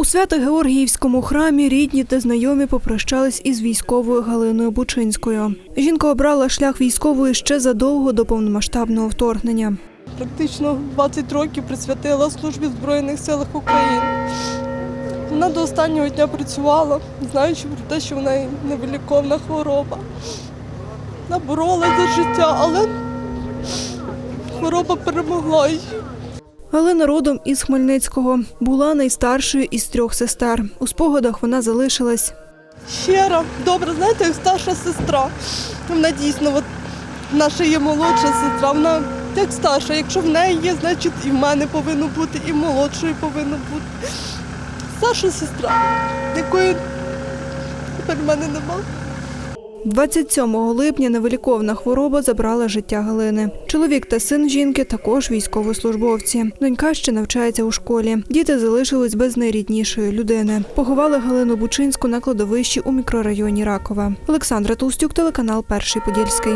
У Свято-Георгіївському храмі рідні та знайомі попрощались із військовою Галиною Бучинською. Жінка обрала шлях військової ще задовго до повномасштабного вторгнення. Практично 20 років присвятила службі в Збройних силах України. Вона до останнього дня працювала, знаючи про те, що в неї хвороба. Вона боролася за життя, але хвороба перемогла її. Галина родом із Хмельницького була найстаршою із трьох сестер. У спогадах вона залишилась. Щира, добре, знаєте, як старша сестра. Вона дійсно, от, наша є молодша сестра, вона як старша. Якщо в неї є, значить і в мене повинно бути, і в молодшої повинно бути. Старша сестра, якої тепер в мене немає. 27 липня невиліковна хвороба забрала життя Галини. Чоловік та син жінки також військовослужбовці. Донька ще навчається у школі. Діти залишились без найріднішої людини. Поховали Галину Бучинську на кладовищі у мікрорайоні Ракова. Олександра Толстюк, телеканал Перший Подільський.